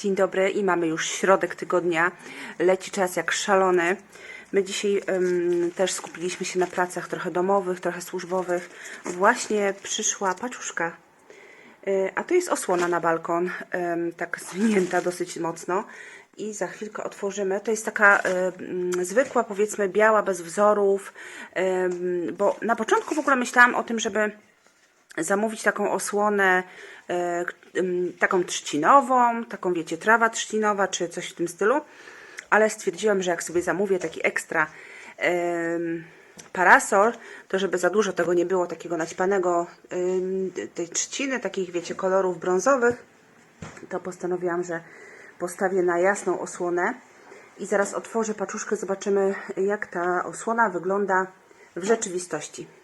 Dzień dobry i mamy już środek tygodnia. Leci czas jak szalony. My dzisiaj em, też skupiliśmy się na pracach trochę domowych, trochę służbowych. Właśnie przyszła paczuszka. Y, A to jest osłona na balkon, tak zwinięta dosyć mocno. I za chwilkę otworzymy. To jest taka y, zwykła, powiedzmy, biała, bez wzorów. Ym, Bo na początku w ogóle myślałam o tym, żeby zamówić taką osłonę e, taką trzcinową, taką wiecie, trawa trzcinowa czy coś w tym stylu, ale stwierdziłam, że jak sobie zamówię taki ekstra parasol, to żeby za dużo tego nie było, takiego naćpanego tej trzciny, takich wiecie, kolorów brązowych, to postanowiłam, że postawię na jasną osłonę i zaraz otworzę paczuszkę, zobaczymy jak ta osłona wygląda w rzeczywistości.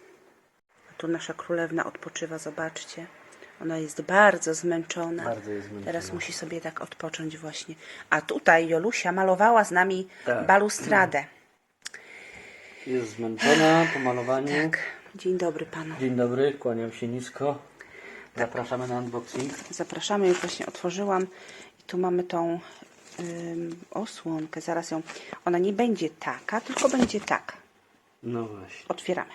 Tu nasza królewna odpoczywa, zobaczcie. Ona jest bardzo zmęczona. Bardzo jest zmęczona. Teraz musi sobie tak odpocząć właśnie. A tutaj Jolusia malowała z nami Tak. balustradę. Jest zmęczona po malowaniu. Tak. Dzień dobry panu. Dzień dobry, kłaniam się nisko. Zapraszamy na unboxing. Zapraszamy, już właśnie otworzyłam. I tu mamy tą ym, osłonkę. Zaraz ją. Ona nie będzie taka, tylko będzie taka. No właśnie. Otwieramy.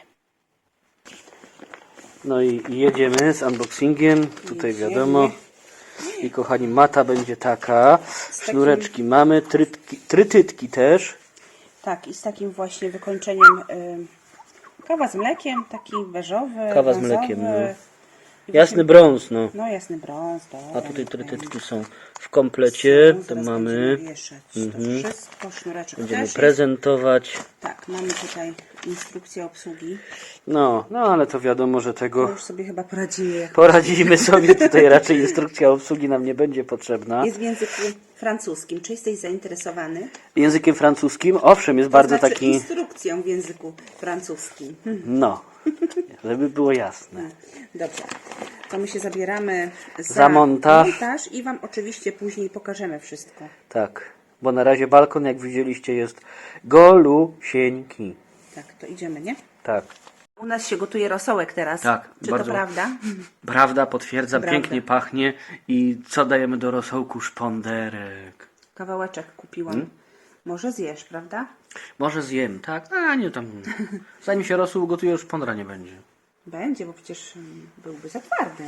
No i i jedziemy z unboxingiem. Tutaj Jedziemy. wiadomo. I kochani, mata będzie taka. Sznureczki mamy, trytki, trytytki też. Tak, i z takim właśnie wykończeniem ym, kawa z mlekiem, taki beżowy. Kawa z brązowy. mlekiem, no. Jasny brąz, no. No jasny brąz, dobra. A tutaj trytytki są w komplecie. Są, To zaraz mamy. będziemy wieszać Mhm. To wszystko, sznureczek Będziemy też jest. prezentować. Tak, mamy tutaj instrukcję obsługi. No, no ale to wiadomo, że To tego już sobie chyba poradzimy. Poradzimy sobie. Tutaj raczej instrukcja obsługi nam nie będzie potrzebna. Jest w języku francuskim. Czy jesteś zainteresowany? Językiem francuskim, owszem, jest bardzo to znaczy taki. instrukcją w języku francuskim. Hmm, No, żeby było jasne. Dobrze. To my się zabieramy za, Za montaż. montaż i Wam oczywiście później pokażemy wszystko. Tak, bo na razie balkon, jak widzieliście, jest golusieńki. Tak, to idziemy, nie? Tak. U nas się gotuje rosołek teraz. Tak, Czy bardzo. to prawda? Prawda, potwierdzam, Prawda. pięknie pachnie. I co dajemy do rosołku? Szponderek. Kawałeczek kupiłam. Hmm? Może zjesz, prawda? Może zjem, tak? A nie tam. Zanim się rosół ugotuje, już szpondra nie będzie. Będzie, bo przecież mm, byłby za twardy.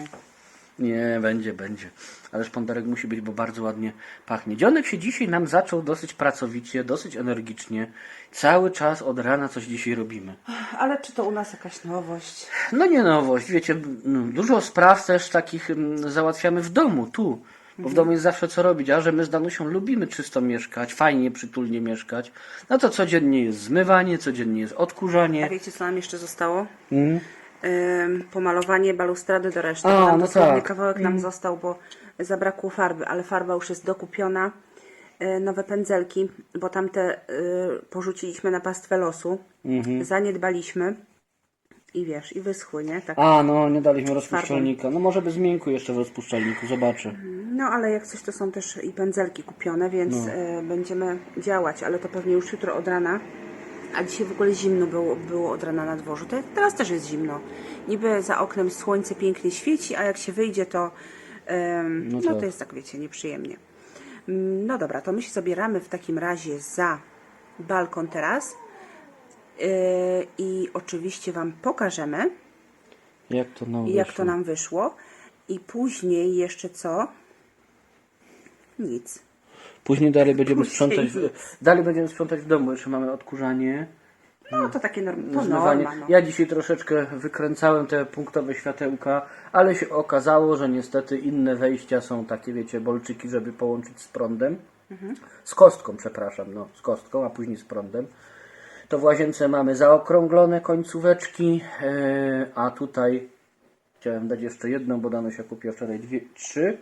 Nie, będzie, będzie. Ale szponderek musi być, bo bardzo ładnie pachnie. Dzionek się dzisiaj nam zaczął dosyć pracowicie, dosyć energicznie. Cały czas od rana coś dzisiaj robimy. Ale czy to u nas jakaś nowość? No nie nowość, wiecie, no, dużo spraw też takich mm, załatwiamy w domu, tu. Bo w domu jest zawsze co robić, a że my z Danusią lubimy czysto mieszkać, fajnie, przytulnie mieszkać, no to codziennie jest zmywanie, codziennie jest A odkurzanie. wiecie, co nam jeszcze zostało? Mm. Ym, pomalowanie balustrady do reszty. A, no dosłownie tak. kawałek nam został, bo zabrakło farby, ale farba już jest dokupiona. Y, nowe pędzelki, bo tamte y, porzuciliśmy na pastwę losu. Mhm. Zaniedbaliśmy. I wiesz, i wyschły, nie? Tak. A, no nie daliśmy rozpuszczalnika. No może bez zmięku jeszcze w rozpuszczalniku, zobaczę. No ale jak coś to są też i pędzelki kupione, więc No. e, będziemy działać, ale to pewnie już jutro od rana. A dzisiaj w ogóle zimno było, było od rana na dworzu. To teraz też jest zimno. Niby za oknem słońce pięknie świeci, a jak się wyjdzie, to, No no, tak. to jest tak, wiecie, nieprzyjemnie. Mm, No dobra, to my się zabieramy w takim razie za balkon teraz. Yy, I oczywiście Wam pokażemy, Jak to nam jak wyszło? to nam wyszło. I później jeszcze co? Nic. Później dalej będziemy sprzątać, w, dalej będziemy sprzątać w domu, jeszcze mamy odkurzanie. No to takie norm, to Zmywanie. norma. No. Ja dzisiaj troszeczkę wykręcałem te punktowe światełka, ale się okazało, że niestety inne wejścia są takie, wiecie, bolczyki, żeby połączyć z prądem. Mhm. Z kostką, przepraszam, no, z kostką, a później z prądem. To w łazience mamy zaokrąglone końcóweczki, e, a tutaj chciałem dać jeszcze jedną, bo Danusia kupiła wczoraj dwie, trzy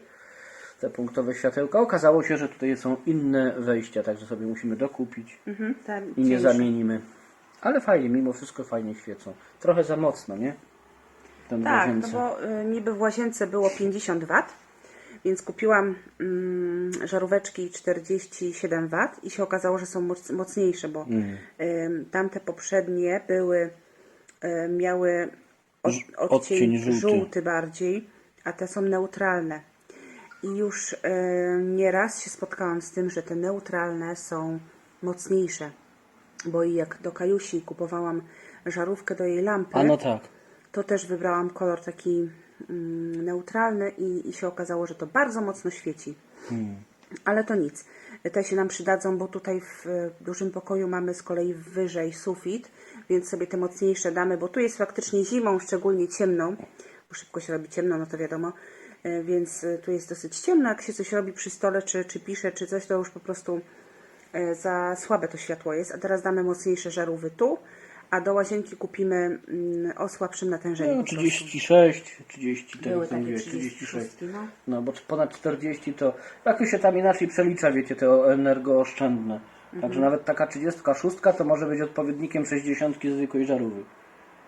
te punktowe światełka. Okazało się, że tutaj są inne wejścia, także sobie musimy dokupić Mhm, i nie zamienimy. Ale fajnie, mimo wszystko fajnie świecą. Trochę za mocno, nie? Tak, no bo y, niby w łazience było 50 W, więc kupiłam mm, żaróweczki 47 W i się okazało, że są moc, mocniejsze, bo Mm. ym, tamte poprzednie były, y, miały od, odcień, odcień żółty. żółty bardziej, a te są neutralne. I już e, nieraz się spotkałam z tym, że te neutralne są mocniejsze. Bo i jak do Kajusi kupowałam żarówkę do jej lampy, A no tak. to też wybrałam kolor taki mm, neutralny i, i się okazało, że to bardzo mocno świeci. Ale to nic. Te się nam przydadzą, bo tutaj w dużym pokoju mamy z kolei wyżej sufit, więc sobie te mocniejsze damy, bo tu jest faktycznie zimą, szczególnie ciemną, bo szybko się robi ciemno, no to wiadomo, więc e, tu jest dosyć ciemno. Jak się coś robi przy stole, czy, czy pisze, czy coś, to już po prostu e, za słabe to światło jest. A teraz damy mocniejsze żarówy tu, a do łazienki kupimy mm, o słabszym natężeniu. No, po prostu. 36, 30, tak Były mówiłeś, 36, 36. no. No bo ponad 40 to jakoś się tam inaczej przelicza, wiecie, te energooszczędne. Także Mhm. nawet taka 36 to może być odpowiednikiem 60 zwykłej żarówy.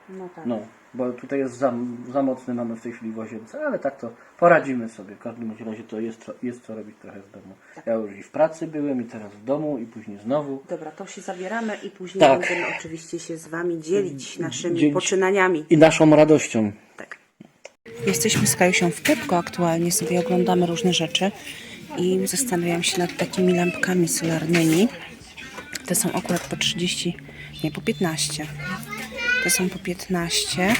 No tak. No, bo tutaj jest za, za mocny mamy w tej chwili w łazience, ale tak to poradzimy sobie. W każdym bądź razie to jest, co- jest co robić trochę w domu. Tak. Ja już i w pracy byłem, i teraz w domu, i później znowu. Dobra, to się zabieramy i później Tak. będziemy oczywiście się z Wami dzielić naszymi Dzielić. poczynaniami. I naszą radością. Tak. Jesteśmy z Kajusią w Pepko aktualnie, sobie oglądamy różne rzeczy i zastanawiam się nad takimi lampkami solarnymi. Te są akurat po 30, nie po 15. Te są po 15.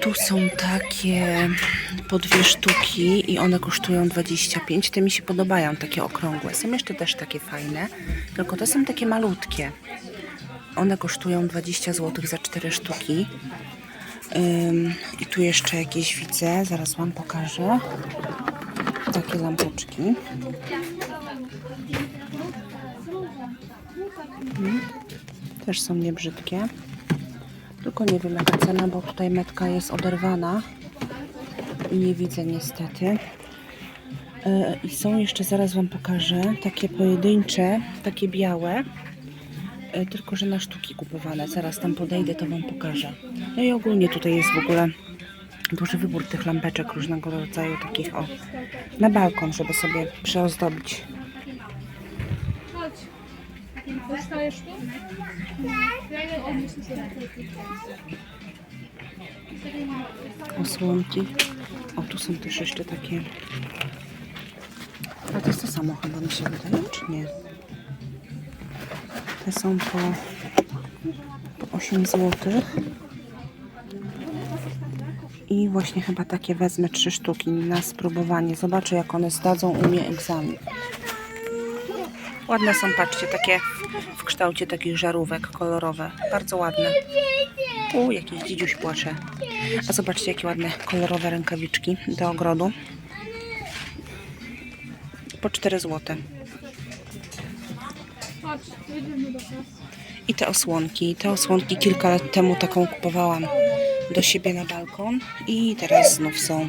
Tu są takie po dwie sztuki i one kosztują 25. Te mi się podobają, takie okrągłe. Są jeszcze też takie fajne, tylko te są takie malutkie. One kosztują 20 zł za 4 sztuki. Ym, I tu jeszcze jakieś widzę, zaraz Wam pokażę. Takie lampeczki. Mm, Też są niebrzydkie. Tylko nie wiem jaka cena, bo tutaj metka jest oderwana i nie widzę niestety. Yy, I są jeszcze, zaraz Wam pokażę, takie pojedyncze, takie białe. E, tylko że na sztuki kupowane. Zaraz tam podejdę, to Wam pokażę. No i ogólnie tutaj jest w ogóle duży wybór tych lampeczek różnego rodzaju, takich o, na balkon, żeby sobie przyozdobić. Chodź. Zostajesz tu? Osłonki. O, tu są też jeszcze takie... A to jest to samo chyba mi się wydaje, czy nie? Te są po, po 8 zł. I właśnie chyba takie wezmę trzy sztuki na spróbowanie. Zobaczę jak one zdadzą u mnie egzamin. Ładne są, patrzcie, takie w kształcie takich żarówek kolorowe. Bardzo ładne. U, jakiś dzidziuś płacze. A zobaczcie, jakie ładne kolorowe rękawiczki do ogrodu. Po 4 zł. I te osłonki. Te osłonki kilka lat temu taką kupowałam do siebie na balkon. I teraz znów są.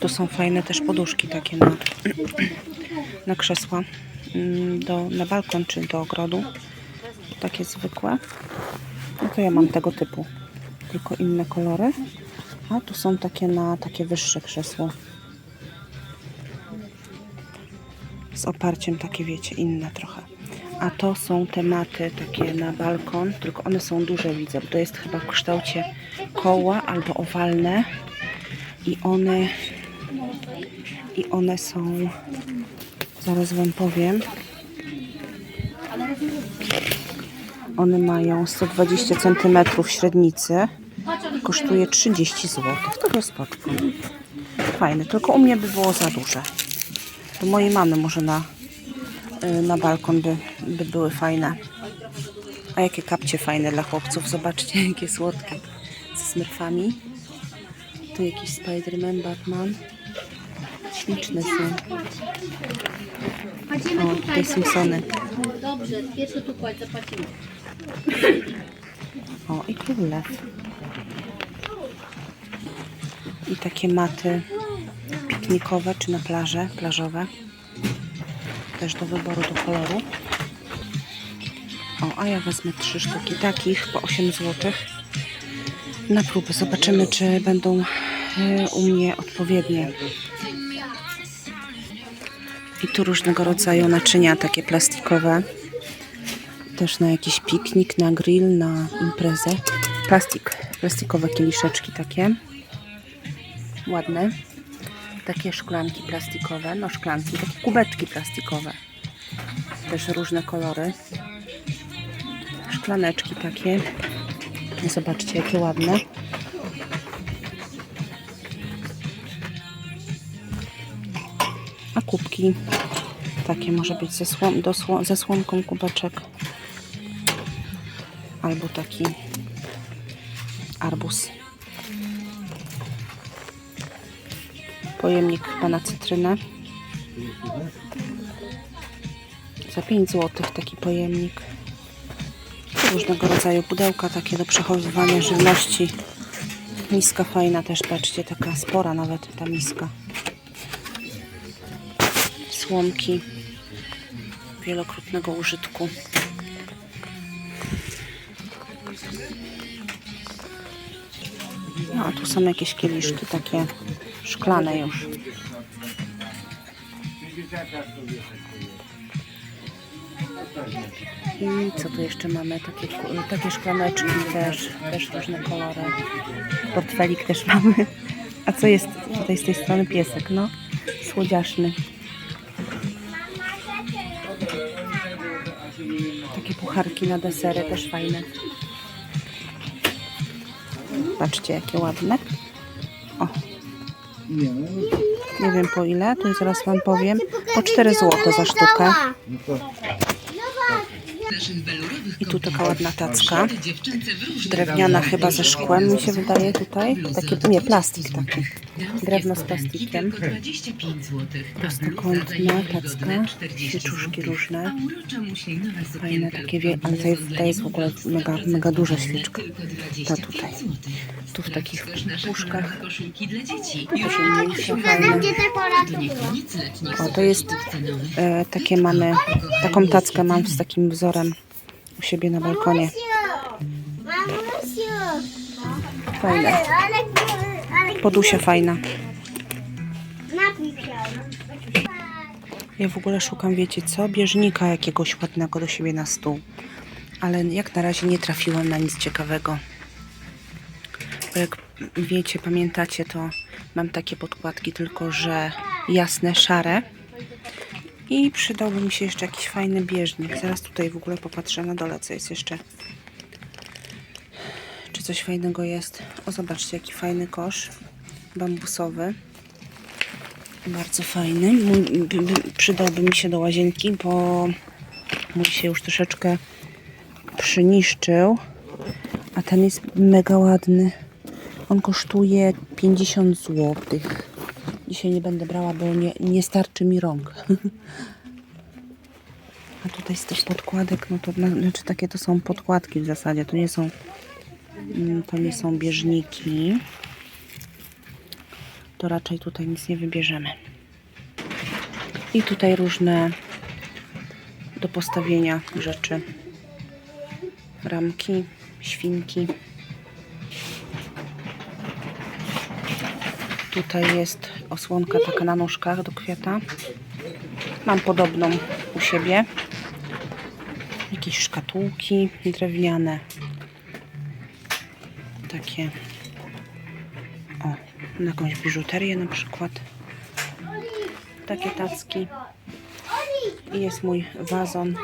Tu są fajne też poduszki takie na, na krzesła. mm, Do, na balkon czy do ogrodu. Takie zwykłe. No to ja mam tego typu. Tylko inne kolory. A tu są takie na takie wyższe krzesło. z oparciem takie wiecie, inne trochę. A to są tematy takie na balkon, tylko one są duże widzę, bo to jest chyba w kształcie koła albo owalne i one i one są zaraz wam powiem one mają 120 cm średnicy kosztuje 30 zł to jest fajne, tylko u mnie by było za duże do mojej mamy może na, y, na balkon by, by były fajne. A jakie kapcie fajne dla chłopców. Zobaczcie, jakie słodkie. Z smurfami. Tu jakiś Spiderman, Batman. Śliczne są. Chodzimy O, tutaj Simpsony. Dobrze, pierwszy tu kładź, zapłacimy. O, i król lew. I takie maty piknikowe, czy na plażę, plażowe. Też do wyboru, do koloru. O, a ja wezmę trzy sztuki takich po 8 zł. Na próbę. Zobaczymy, czy będą e, u mnie odpowiednie. I tu różnego rodzaju naczynia takie plastikowe. Też na jakiś piknik, na grill, na imprezę. Plastik Plastikowe kieliszeczki takie. Ładne. Takie szklanki plastikowe. No szklanki, takie kubeczki plastikowe. Też różne kolory. Szklaneczki takie. Zobaczcie, jakie ładne. A kubki takie może być ze, słom, do, ze słomką kubeczek. Albo taki arbus. Pojemnik chyba na cytrynę. Za 5 zł taki pojemnik. Różnego rodzaju pudełka takie do przechowywania żywności. Miska fajna też, patrzcie, taka spora nawet ta miska. Słomki wielokrotnego użytku. No, a tu są jakieś kieliszki takie szklane już. I co tu jeszcze mamy? Takie, takie szklaneczki też, też różne kolory. Portfelik też mamy. A co jest tutaj z tej strony piesek? No, słodziaszny. Takie pucharki na desery też fajne. Patrzcie, jakie ładne. O. Nie wiem po ile, to zaraz Wam powiem. Po 4 zł za sztukę. I tu taka ładna tacka. Drewniana chyba ze szkłem mi się wydaje tutaj. Takie, nie, plastik taki. Drewno z plastikiem. 25 zł. Prostokątna tacka. Świeczuszki różne. Fajne takie, wie, ale jest, to jest w ogóle mega, mega duża świeczka. Ta tutaj. Tu w takich puszkach. Mniejsze, fajne. O, to jest e, takie mamy, taką tackę mam z takim wzorem u siebie na balkonie. Fajne. Podusia fajna. Ja w ogóle szukam, wiecie co, bieżnika jakiegoś ładnego do siebie na stół. Ale jak na razie nie trafiłam na nic ciekawego. Bo jak wiecie, pamiętacie, to mam takie podkładki, tylko że jasne, szare. I przydałby mi się jeszcze jakiś fajny bieżnik. Zaraz tutaj w ogóle popatrzę na dole, co jest jeszcze. Czy coś fajnego jest? O, zobaczcie, jaki fajny kosz bambusowy. Bardzo fajny. Mój, by, by, przydałby mi się do łazienki, bo mój się już troszeczkę przyniszczył. A ten jest mega ładny. On kosztuje 50 zł. Dzisiaj nie będę brała, bo nie, nie starczy mi rąk. A tutaj z tych podkładek, no to na- znaczy takie to są podkładki w zasadzie. To nie są mm, to nie są bieżniki. To raczej tutaj nic nie wybierzemy. I tutaj różne do postawienia rzeczy. Ramki, świnki. Tutaj jest osłonka taka na nóżkach do kwiata. Mam podobną u siebie. Jakieś szkatułki drewniane. Takie. O, na jakąś biżuterię na przykład. Takie tacki. I jest mój wazon.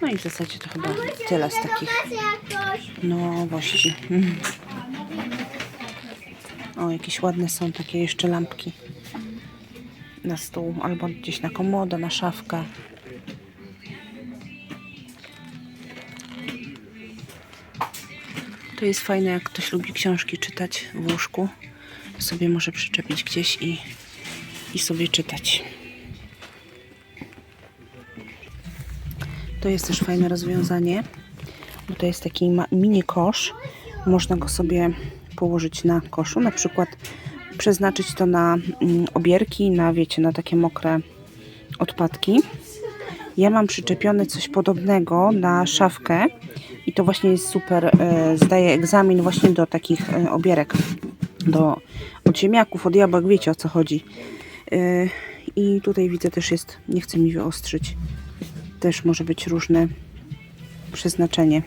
No i w zasadzie to chyba tyle z takich nowości. O, jakieś ładne są takie jeszcze lampki na stół, albo gdzieś na komodę, na szafkę. To jest fajne, jak ktoś lubi książki czytać w łóżku, sobie może przyczepić gdzieś i, i sobie czytać. To jest też fajne rozwiązanie, bo to jest taki mini kosz. Można go sobie położyć na koszu, na przykład przeznaczyć to na mm, obierki, na wiecie, na takie mokre odpadki. Ja mam przyczepione coś podobnego na szafkę i to właśnie jest super. E, zdaję egzamin właśnie do takich e, obierek, do od ziemniaków, od jabłek, wiecie o co chodzi. E, I tutaj widzę też jest, nie chcę mi wyostrzyć, też może być różne przeznaczenie.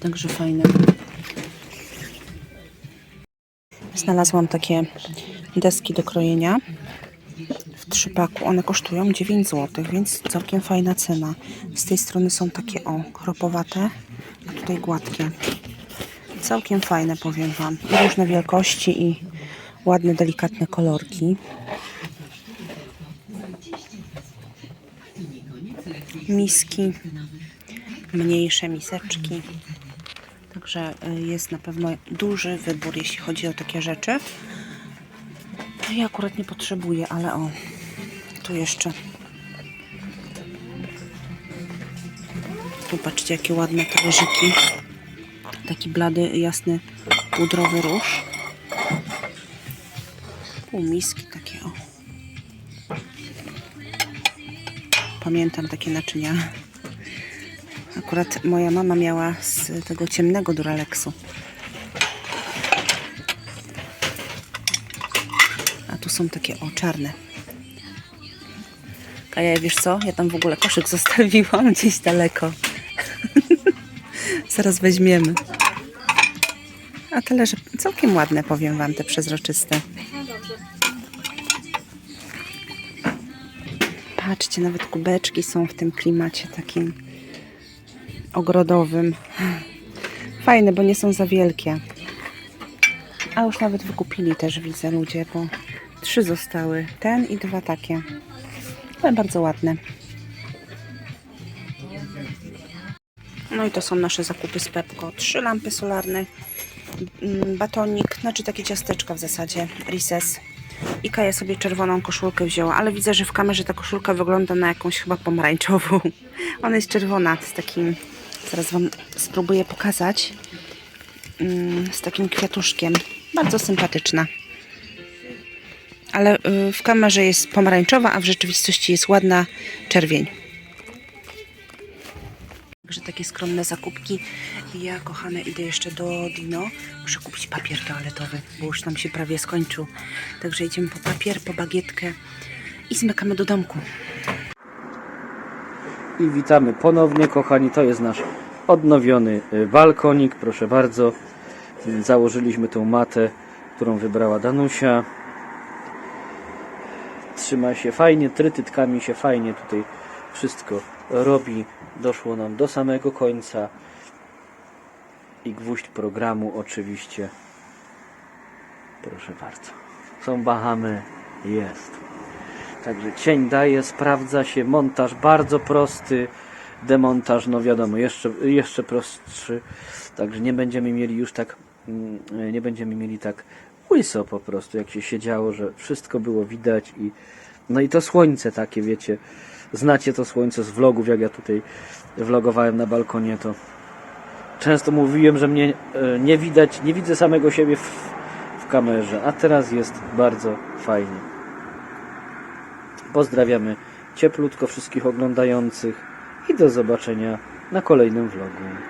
Także fajne. Znalazłam takie deski do krojenia w trzypaku. One kosztują 9 zł, więc całkiem fajna cena. Z tej strony są takie o, chropowate, a tutaj gładkie. Całkiem fajne, powiem Wam. Różne wielkości i ładne, delikatne kolorki. Miski, mniejsze miseczki. Także y, jest na pewno duży wybór, jeśli chodzi o takie rzeczy. Ja akurat nie potrzebuję, ale o, tu jeszcze. Tu patrzcie, jakie ładne talerzyki. Taki blady, jasny, pudrowy róż. Półmiski takie, o. Pamiętam takie naczynia. Akurat moja mama miała z tego ciemnego Duralexu. A tu są takie o czarne. Kaja, wiesz co? Ja tam w ogóle koszyk zostawiłam gdzieś daleko. Zaraz weźmiemy. A talerze całkiem ładne, powiem Wam, te przezroczyste. Patrzcie, nawet kubeczki są w tym klimacie takim ogrodowym. Fajne, bo nie są za wielkie. A już nawet wykupili też, widzę ludzie, bo trzy zostały. Ten i dwa takie. Ale bardzo ładne. No i to są nasze zakupy z Pepko. Trzy lampy solarne, mm, batonik, znaczy takie ciasteczka w zasadzie, Rises. I Kaja sobie czerwoną koszulkę wzięła, ale widzę, że w kamerze ta koszulka wygląda na jakąś chyba pomarańczową. Ona jest czerwona, z takim, zaraz Wam spróbuję pokazać, Mm, z takim kwiatuszkiem. Bardzo sympatyczna. Ale y, w kamerze jest pomarańczowa, a w rzeczywistości jest ładna czerwień. Także takie skromne zakupki. Ja, kochane, idę jeszcze do Dino. Muszę kupić papier toaletowy, bo już nam się prawie skończył. Także idziemy po papier, po bagietkę i zmykamy do domku. I witamy ponownie, kochani. To jest nasz odnowiony balkonik. Proszę bardzo. Założyliśmy tą matę, którą wybrała Danusia. Trzyma się fajnie, trytytkami się fajnie tutaj wszystko robi. Doszło nam do samego końca. I gwóźdź programu oczywiście. Proszę bardzo. Są Bahamy. Jest. Także cień daje, sprawdza się, montaż bardzo prosty, demontaż, no wiadomo, jeszcze, jeszcze prostszy. Także nie będziemy mieli już tak, mm, nie będziemy mieli tak łyso po prostu, jak się siedziało, że wszystko było widać i no i to słońce takie, wiecie, znacie to słońce z vlogów, jak ja tutaj vlogowałem na balkonie, to często mówiłem, że mnie e, nie widać, nie widzę samego siebie w, w kamerze, a teraz jest bardzo fajnie. Pozdrawiamy cieplutko wszystkich oglądających i do zobaczenia na kolejnym vlogu.